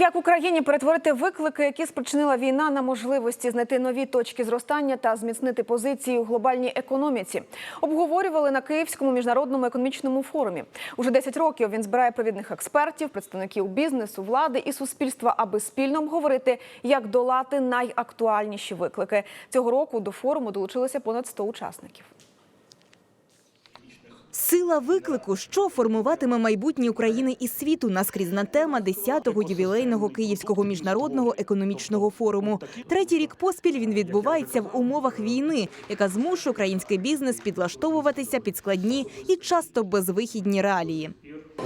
Як Україні перетворити виклики, які спричинила війна на можливості знайти нові точки зростання та зміцнити позиції у глобальній економіці, обговорювали на Київському міжнародному економічному форумі. Уже 10 років він збирає провідних експертів, представників бізнесу, влади і суспільства, аби спільно обговорити, як долати найактуальніші виклики. Цього року до форуму долучилося понад 100 учасників. Сила виклику, що формуватиме майбутнє України і світу, наскрізна тема 10-го ювілейного Київського міжнародного економічного форуму. Третій рік поспіль він відбувається в умовах війни, яка змушує український бізнес підлаштовуватися під складні і часто безвихідні реалії.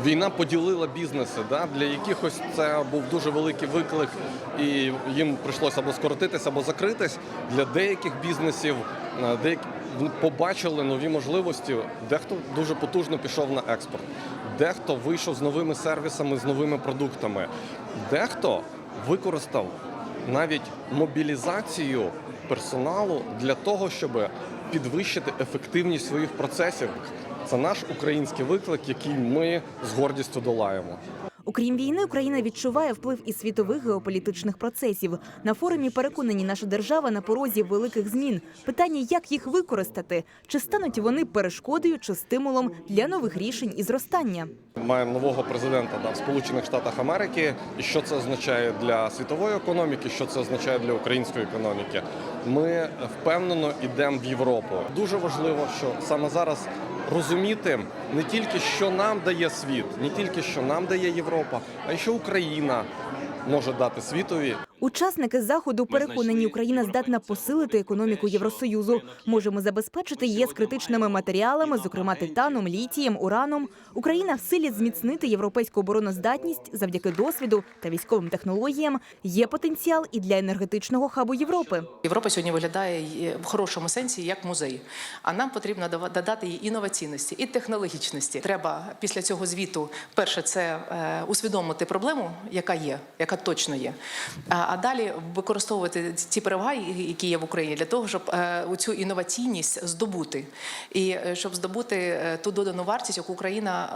Війна поділила бізнеси, да? для якихось це був дуже великий виклик, і їм прийшлося або скоротитись, або закритись. Для деяких бізнесів е, деякі побачили нові можливості. Дехто дуже потужно пішов на експорт, дехто вийшов з новими сервісами, з новими продуктами, дехто використав навіть мобілізацію персоналу для того, щоб підвищити ефективність своїх процесів. Це наш український виклик, який ми з гордістю долаємо. Окрім війни, Україна відчуває вплив і світових геополітичних процесів. На форумі переконані, наша держава на порозі великих змін. Питання, як їх використати, чи стануть вони перешкодою чи стимулом для нових рішень і зростання. Маємо нового президента да, в Сполучених Штатах Америки. І що це означає для світової економіки, що це означає для української економіки. Ми впевнено йдемо в Європу. Дуже важливо, що саме зараз розуміти не тільки що нам дає світ, не тільки що нам дає Європа, а й що Україна може дати світові. Учасники заходу переконані, Україна здатна посилити економіку Євросоюзу. Можемо забезпечити її з критичними матеріалами, зокрема титаном, літієм, ураном. Україна в силі зміцнити європейську обороноздатність завдяки досвіду та військовим технологіям. Є потенціал і для енергетичного хабу Європи. Європа сьогодні виглядає е, в хорошому сенсі як музей. А нам потрібно додати їй інноваційності і технологічності. Треба після цього звіту перше це е, усвідомити проблему, яка є, яка точно є. А далі використовувати ці переваги, які є в Україні, для того, щоб е, цю інноваційність здобути, і е, щоб здобути е, ту додану вартість, яку Україна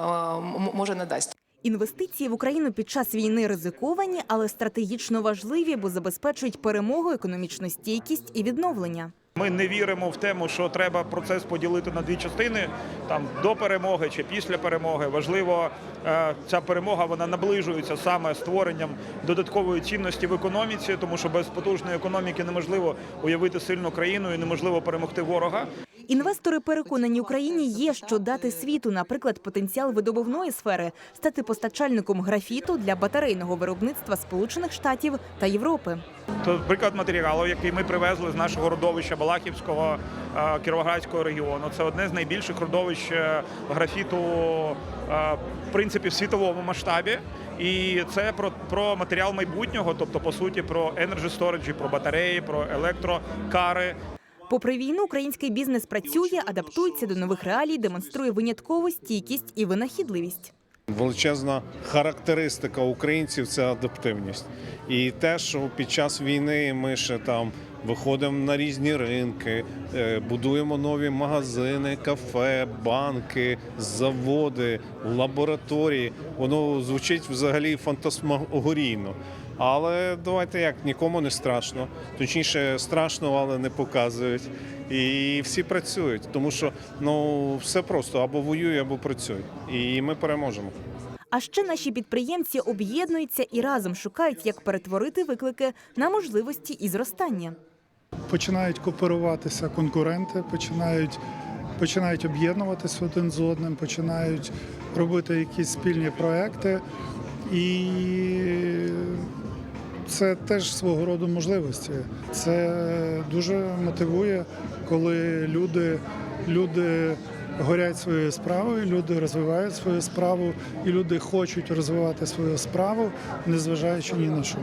може надасть. Інвестиції в Україну під час війни ризиковані, але стратегічно важливі, бо забезпечують перемогу, економічну стійкість і відновлення. Ми не віримо в тему, що треба процес поділити на дві частини там до перемоги чи після перемоги. Важливо, е, ця перемога вона наближується саме створенням додаткової цінності в економіці, тому що без потужної економіки неможливо уявити сильну країну і неможливо перемогти ворога. Інвестори переконані, Україні є що дати світу, наприклад, потенціал видобувної сфери, стати постачальником графіту для батарейного виробництва Сполучених Штатів та Європи. То приклад матеріалу, який ми привезли з нашого родовища Балахівського е, Кіровоградського регіону. Це одне з найбільших родовищ е, графіту е, в принципі в світовому масштабі. І це про, про матеріал майбутнього, тобто по суті про energy storage, про батареї, про електрокари. Попри війну, український бізнес працює, адаптується до нових реалій, демонструє виняткову стійкість і винахідливість. Величезна характеристика українців це адаптивність. І те, що під час війни ми ще там виходимо на різні ринки, е, будуємо нові магазини, кафе, банки, заводи, лабораторії. Воно звучить взагалі фантасмагорійно. Але давайте як нікому не страшно. Точніше, страшно, але не показують. І всі працюють, тому що ну все просто або воює, або працює. І ми переможемо. А ще наші підприємці об'єднуються і разом шукають, як перетворити виклики на можливості і зростання. починають кооперуватися конкуренти, починають, починають об'єднуватися один з одним, починають робити якісь спільні проекти. І це теж свого роду можливості. Це дуже мотивує, коли люди, люди горять своєю справою, люди розвивають свою справу, і люди хочуть розвивати свою справу, незважаючи ні на що.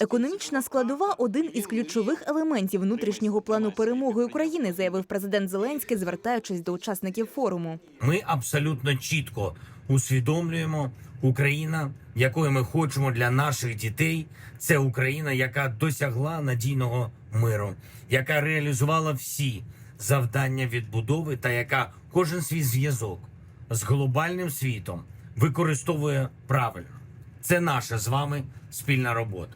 Економічна складова один із ключових елементів внутрішнього плану перемоги України, заявив президент Зеленський, звертаючись до учасників форуму. Ми абсолютно чітко усвідомлюємо, Україна, якою ми хочемо для наших дітей, це Україна, яка досягла надійного миру, яка реалізувала всі завдання відбудови та яка кожен свій зв'язок з глобальним світом використовує правильно. Це наша з вами спільна робота.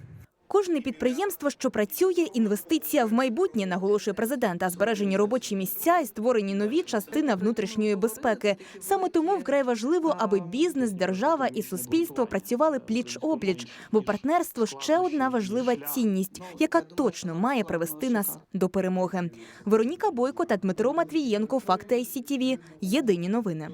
Кожне підприємство, що працює, інвестиція в майбутнє, наголошує президент, а збережені робочі місця і створені нові частина внутрішньої безпеки. Саме тому вкрай важливо, аби бізнес, держава і суспільство працювали пліч опліч, бо партнерство ще одна важлива цінність, яка точно має привести нас до перемоги. Вероніка Бойко та Дмитро Матвієнко. Факти ICTV. Єдині новини.